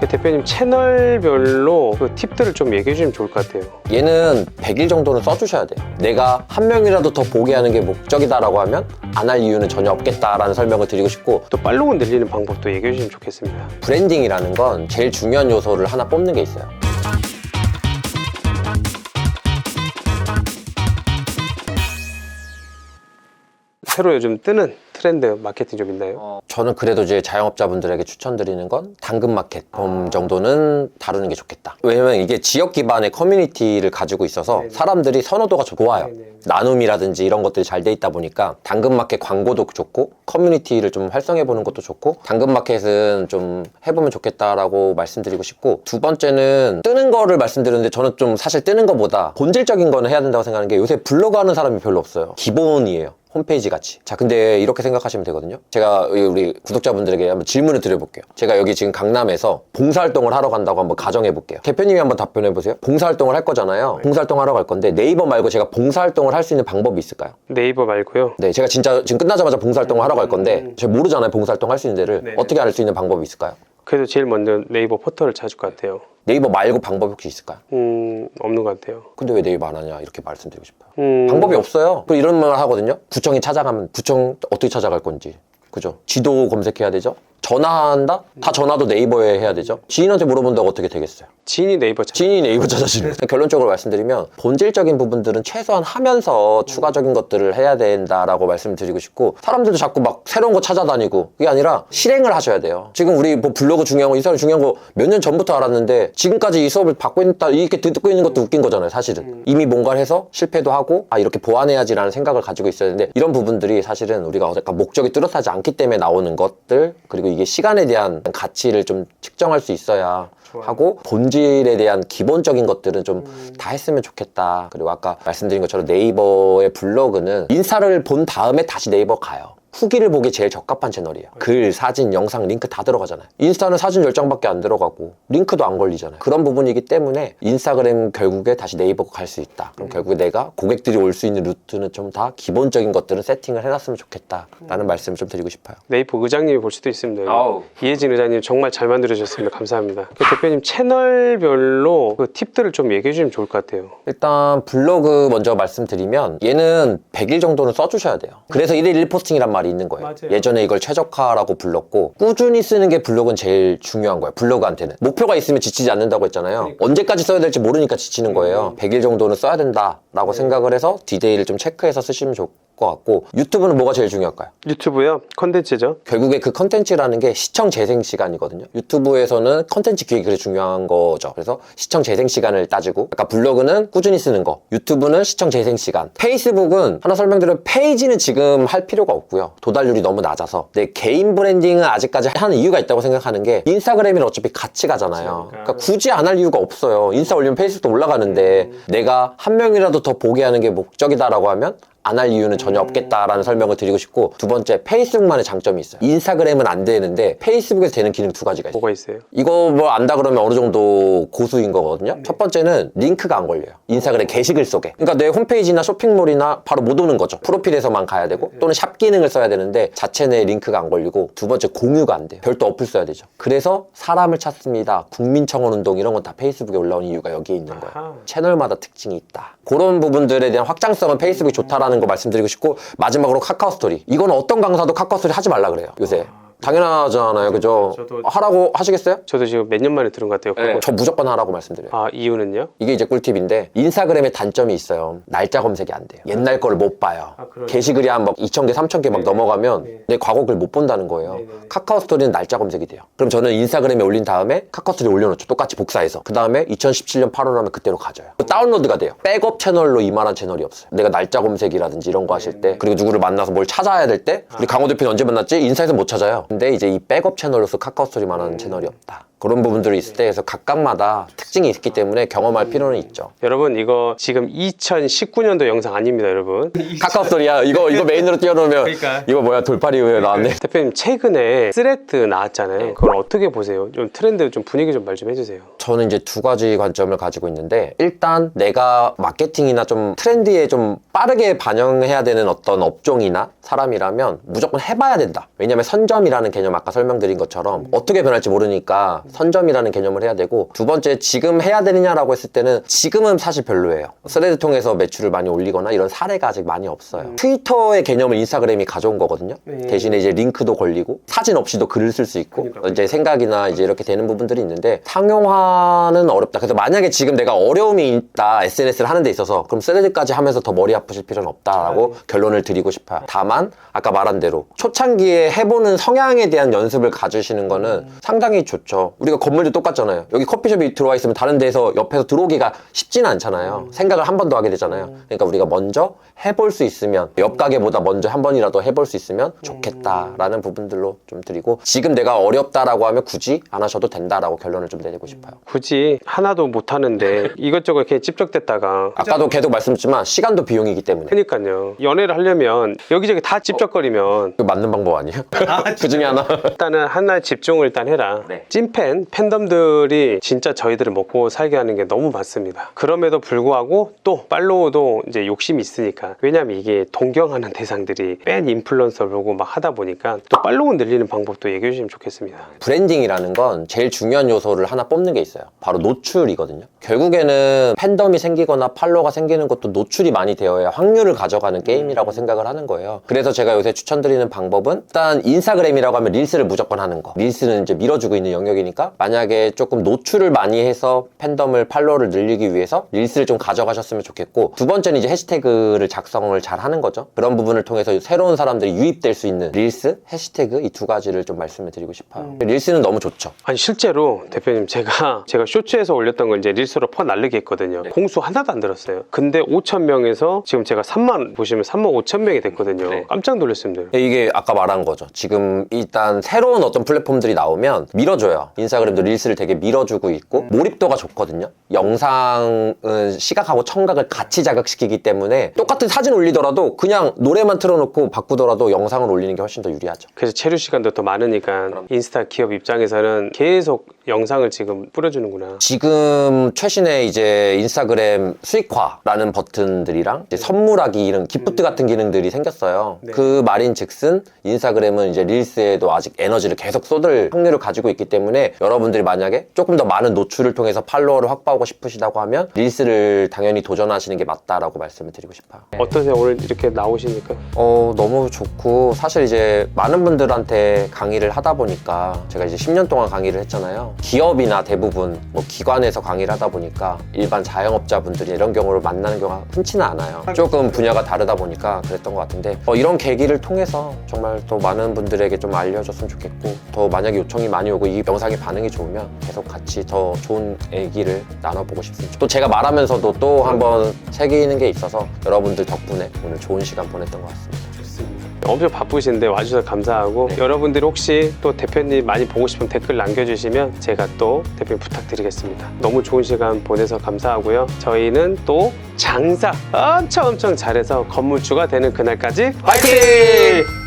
대표님 채널별로 그 팁들을 좀 얘기해 주시면 좋을 것 같아요. 얘는 100일 정도는 써주셔야 돼요. 내가 한 명이라도 더 보게 하는 게 목적이다라고 하면 안 할 이유는 전혀 없겠다라는 설명을 드리고 싶고 또 팔로우 늘리는 방법도 얘기해 주시면 좋겠습니다. 브랜딩이라는 건 제일 중요한 요소를 하나 뽑는 게 있어요. 새로 요즘 뜨는 트렌드 마케팅 좀 있나요? 저는 그래도 이제 자영업자분들에게 추천드리는 건 당근 마켓 정도는 다루는 게 좋겠다. 왜냐면 이게 지역 기반의 커뮤니티를 가지고 있어서 네네. 사람들이 선호도가 좋아요. 네네. 나눔이라든지 이런 것들이 잘 돼 있다 보니까 당근 마켓 광고도 좋고 커뮤니티를 좀 활성해 보는 것도 좋고 당근 마켓은 좀 해보면 좋겠다라고 말씀드리고 싶고 두 번째는 뜨는 거를 말씀드렸는데 저는 좀 사실 뜨는 거보다 본질적인 거는 해야 된다고 생각하는 게 요새 블로그 하는 사람이 별로 없어요. 기본이에요. 홈페이지 같이. 자, 근데 이렇게 생각하시면 되거든요. 제가 우리 구독자분들에게 한번 질문을 드려볼게요. 제가 여기 지금 강남에서 봉사활동을 하러 간다고 한번 가정해볼게요. 대표님이 한번 답변해보세요. 봉사활동을 할 거잖아요. 봉사활동 하러 갈 건데 네이버 말고 제가 봉사활동을 할 수 있는 방법이 있을까요? 네이버 말고요. 네, 제가 진짜 지금 끝나자마자 봉사활동을 하러 갈 건데 제가 모르잖아요. 봉사활동 할 수 있는 데를 네네. 어떻게 알 수 있는 방법이 있을까요? 그래도 제일 먼저 네이버 포털을 찾을 것 같아요. 네이버 말고 방법이 혹시 있을까요? 음 없는 것 같아요. 근데 왜 네이버 안 하냐 이렇게 말씀드리고 싶어요. 음, 방법이 없어요. 또 이런 말 하거든요. 구청에 찾아가면 구청 어떻게 찾아갈 건지. 그죠? 지도 검색해야 되죠? 전화한다? 다 전화도 네이버에 해야 되죠? 지인한테 물어본다고 어떻게 되겠어요? 지인이 네이버 찾. 지인이 네이버 찾아주는 결론적으로 말씀드리면 본질적인 부분들은 최소한 하면서 추가적인 것들을 해야 된다라고 말씀드리고 싶고 사람들도 자꾸 막 새로운 거 찾아다니고 그게 아니라 실행을 하셔야 돼요 지금 우리 뭐 블로그 중요한 거 인스타그램 중요한 거 몇 년 전부터 알았는데 지금까지 이 수업을 받고 있다 이렇게 듣고 있는 것도 웃긴 거잖아요 사실은 이미 뭔가를 해서 실패도 하고 아 이렇게 보완해야지라는 생각을 가지고 있어야 되는데 이런 부분들이 사실은 우리가 약간 목적이 뚜렷하지 않기 때문에 나오는 것들 그리고 이게 시간에 대한 가치를 좀 측정할 수 있어야. 하고 본질에 대한 기본적인 것들은 좀 다 했으면 좋겠다. 그리고 아까 말씀드린 것처럼 네이버의 블로그는 인스타를 본 다음에 다시 네이버 가요. 후기를 보기 제일 적합한 채널이에요. 글, 사진, 영상, 링크 다 들어가잖아요. 인스타는 사진 10장밖에 안 들어가고 링크도 안 걸리잖아요. 그런 부분이기 때문에 인스타그램 결국에 다시 네이버가 갈 수 있다. 그럼 결국에 내가 고객들이 올 수 있는 루트는 좀 다 기본적인 것들은 세팅을 해놨으면 좋겠다라는 말씀을 좀 드리고 싶어요. 네이버 의장님이 볼 수도 있습니다. 아우. 이혜진 의장님 정말 잘 만들어주셨습니다. 감사합니다. 그 대표님 채널별로 그 팁들을 좀 얘기해 주시면 좋을 것 같아요. 일단 블로그 먼저 말씀드리면 얘는 100일 정도는 써주셔야 돼요. 그래서 1일 1포스팅이란 말이 있는 거예요. 맞아요. 예전에 이걸 최적화라고 불렀고 꾸준히 쓰는 게 블로그는 제일 중요한 거예요. 블로그한테는. 목표가 있으면 지치지 않는다고 했잖아요. 그러니까. 언제까지 써야 될지 모르니까 지치는 거예요. 음. 100일 정도는 써야 된다라고 네. 생각을 해서 디데이를 좀 체크해서 쓰시면 좋을 것 같고 유튜브는 뭐가 제일 중요할까요? 유튜브요? 컨텐츠죠? 결국에 그 컨텐츠라는 게 시청 재생 시간이거든요. 유튜브에서는 컨텐츠 기획이 중요한 거죠. 그래서 시청 재생 시간을 따지고, 아까 블로그는 꾸준히 쓰는 거, 유튜브는 시청 재생 시간, 페이스북은 하나 설명드리면 페이지는 지금 할 필요가 없고요. 도달률이 너무 낮아서. 내 개인 브랜딩은 아직까지 하는 이유가 있다고 생각하는 게 인스타그램이랑 어차피 같이 가잖아요. 그러니까. 그러니까 굳이 안 할 이유가 없어요. 인스타 올리면 페이스북도 올라가는데 내가 한 명이라도 더 보게 하는 게 목적이다라고 하면 안 할 이유는 전혀 없겠다라는 설명을 드리고 싶고 두 번째 페이스북만의 장점이 있어요. 인스타그램은 안 되는데 페이스북에서 되는 기능 두 가지가 있어요. 뭐가 있어요? 이거 뭐 안다 그러면 어느 정도 고수인 거거든요. 첫 번째는 링크가 안 걸려요. 인스타그램 게시글 속에. 그러니까 내 홈페이지나 쇼핑몰이나 바로 못 오는 거죠. 프로필에서만 가야 되고 또는 샵 기능을 써야 되는데 자체 내 링크가 안 걸리고 두 번째 공유가 안 돼요. 별도 어플 써야 되죠. 그래서 사람을 찾습니다. 국민청원 운동 이런 건 다 페이스북에 올라온 이유가 여기에 있는 거예요. 아하. 채널마다 특징이 있다. 그런 부분들에 대한 확장성은 페이스북이 좋다라는 거 말씀드리고 싶고 마지막으로 카카오 스토리. 이거는 어떤 강사도 카카오 스토리 하지 말라 그래요. 요새. 당연하잖아요. 그죠? 저도- 하라고 하시겠어요? 저도 지금 몇 년 만에 들은 것 같아요. 그거. 저 무조건 하라고 말씀드려요. 아 이유는요? 이게 이제 꿀팁인데 인스타그램에 단점이 있어요. 날짜 검색이 안 돼요. 옛날 거를 못 봐요. 아, 그러네. 게시글이 한 막 2,000개, 3,000개 막 네. 넘어가면 네. 내 과거 글 못 본다는 거예요. 네, 네, 네. 카카오 스토리는 날짜 검색이 돼요. 그럼 저는 인스타그램에 올린 다음에 카카오 스토리 올려놓죠. 똑같이 복사해서. 그 다음에 2017년 8월 하면 그때로 가져요. 다운로드가 돼요. 백업 채널로 이만한 채널이 없어요. 내가 날짜 검색이라든지 이런 거 하실 네, 때 그리고 누구를 만나서 뭘 찾아야 될 때 우리 강호 대표는 언제 만났지? 인사에서 못 찾아요. 근데 이제 이 백업 채널로서 카카오 스토리만한 음. 채널이 없다. 그런 부분들이 있을 때 그래서 각각마다 특징이 있기 때문에 경험할 필요는 있죠. 여러분 이거 지금 2019년도 영상 아닙니다, 여러분. 카카오 스토리야. 이거 이거 메인으로 띄워놓으면 그러니까. 이거 뭐야 돌팔이 왜 나왔네. 대표님 최근에 스레트 나왔잖아요. 그걸 어떻게 보세요? 좀 트렌드 좀 분위기 좀 말 좀 해주세요. 저는 이제 두 가지 관점을 가지고 있는데 일단 내가 마케팅이나 좀 트렌드에 좀 빠르게 반영해야 되는 어떤 업종이나 사람이라면 무조건 해봐야 된다. 왜냐면 선점이라는 개념 아까 설명드린 것처럼 어떻게 변할지 모르니까 선점이라는 개념을 해야 되고 두 번째 지금 해야 되느냐라고 했을 때는 지금은 사실 별로예요. 스레드 통해서 매출을 많이 올리거나 이런 사례가 아직 많이 없어요. 트위터의 개념을 인스타그램이 가져온 거거든요. 네. 대신에 이제 링크도 걸리고 사진 없이도 글을 쓸 수 있고 그러니까. 이제 생각이나 이제 이렇게 되는 부분들이 있는데 상용화는 어렵다. 그래서 만약에 지금 내가 어려움이 있다 SNS를 하는 데 있어서 그럼 스레드까지 하면서 더 머리 아프실 필요는 없다라고 결론을 드리고 싶어요. 다만 아까 말한 대로 초창기에 해보는 성향에 대한 연습을 가주시는 거는 상당히 좋죠. 우리가 건물도 똑같잖아요. 여기 커피숍이 들어와 있으면 다른 데서 옆에서 들어오기가 쉽지는 않잖아요. 생각을 한 번 더 하게 되잖아요. 그러니까 우리가 먼저 해볼 수 있으면 옆 가게보다 먼저 한 번이라도 해볼 수 있으면 좋겠다라는 부분들로 좀 드리고 지금 내가 어렵다라고 하면 굳이 안 하셔도 된다라고 결론을 좀 내리고 싶어요. 굳이 하나도 못 하는데 이것저것 이렇게 찝적댔다가 아까도 계속 말씀드렸지만 시간도 비용이기 때문에 그러니까요. 연애를 하려면 여기저기 다 찝적거리면 그 맞는 방법 아니에요? 그 중에 하나. 일단은 하나에 집중을 일단 해라. 네. 찐팬 팬덤들이 진짜 저희들을 먹고 살게 하는 게 너무 많습니다. 그럼에도 불구하고 또 팔로우도 이제 욕심이 있으니까 왜냐면 이게 동경하는 대상들이 팬 인플루언서를 보고 막 하다 보니까 또 팔로우 늘리는 방법도 얘기해 주시면 좋겠습니다. 브랜딩이라는 건 제일 중요한 요소를 하나 뽑는 게 있어요. 바로 노출이거든요. 결국에는 팬덤이 생기거나 팔로워가 생기는 것도 노출이 많이 되어야 확률을 가져가는 게임이라고 생각을 하는 거예요. 그래서 제가 요새 추천드리는 방법은 일단 인스타그램이라고 하면 릴스를 무조건 하는 거. 릴스는 이제 밀어주고 있는 영역이니까 만약에 조금 노출을 많이 해서 팬덤을 팔로워를 늘리기 위해서 릴스를 좀 가져가셨으면 좋겠고 두 번째는 이제 해시태그를 작성을 잘 하는 거죠. 그런 부분을 통해서 새로운 사람들이 유입될 수 있는 릴스, 해시태그 이 두 가지를 좀 말씀을 드리고 싶어요. 릴스는 너무 좋죠. 아니 실제로 대표님 제가 제가 쇼츠에서 올렸던 걸 이제 릴스로 퍼 날리게 했거든요. 공수 하나도 안 들었어요. 근데 5천 명에서 지금 제가 3만 보시면 3만 5천 명이 됐거든요. 깜짝 놀랐습니다. 이게 아까 말한 거죠. 지금 일단 새로운 어떤 플랫폼들이 나오면 밀어줘요. 인스타그램도 릴스를 되게 밀어주고 있고 몰입도가 좋거든요. 영상은 시각하고 청각을 같이 자극시키기 때문에 똑같은 사진 올리더라도 그냥 노래만 틀어놓고 바꾸더라도 영상을 올리는 게 훨씬 더 유리하죠. 그래서 체류 시간도 더 많으니까 인스타 기업 입장에서는 계속 영상을 지금 뿌려주는구나. 지금 최신의 이제 인스타그램 수익화라는 버튼들이랑 이제 선물하기 이런 기프트 같은 기능들이 생겼어요. 네. 그 말인 즉슨 인스타그램은 이제 릴스에도 아직 에너지를 계속 쏟을 확률을 가지고 있기 때문에 여러분들이 만약에 조금 더 많은 노출을 통해서 팔로워를 확보하고 싶으시다고 하면 릴스를 당연히 도전하시는 게 맞다라고 말씀을 드리고 싶어요. 어떠세요? 오늘 이렇게 나오시니까? 어, 너무 좋고, 사실 이제 많은 분들한테 강의를 하다 보니까 제가 이제 10년 동안 강의를 했잖아요. 기업이나 대부분 뭐 기관에서 강의를 하다 보니까 일반 자영업자분들이 이런 경우를 만나는 경우가 흔치는 않아요. 조금 분야가 다르다 보니까 그랬던 것 같은데, 어, 이런 계기를 통해서 정말 더 많은 분들에게 좀 알려줬으면 좋겠고, 더 만약에 요청이 많이 오고 이 영상이 반응이 좋으면 계속 같이 더 좋은 얘기를 나눠보고 싶습니다. 또 제가 말하면서도 또 한번 새기는 게 있어서 여러분들 덕분에 오늘 좋은 시간 보냈던 것 같습니다. 엄청 바쁘신데 와주셔서 감사하고 여러분들이 혹시 또 대표님 많이 보고 싶으면 댓글 남겨주시면 제가 또 대표님 부탁드리겠습니다. 너무 좋은 시간 보내서 감사하고요. 저희는 또 장사 엄청 엄청 잘해서 건물주가 되는 그날까지 화이팅!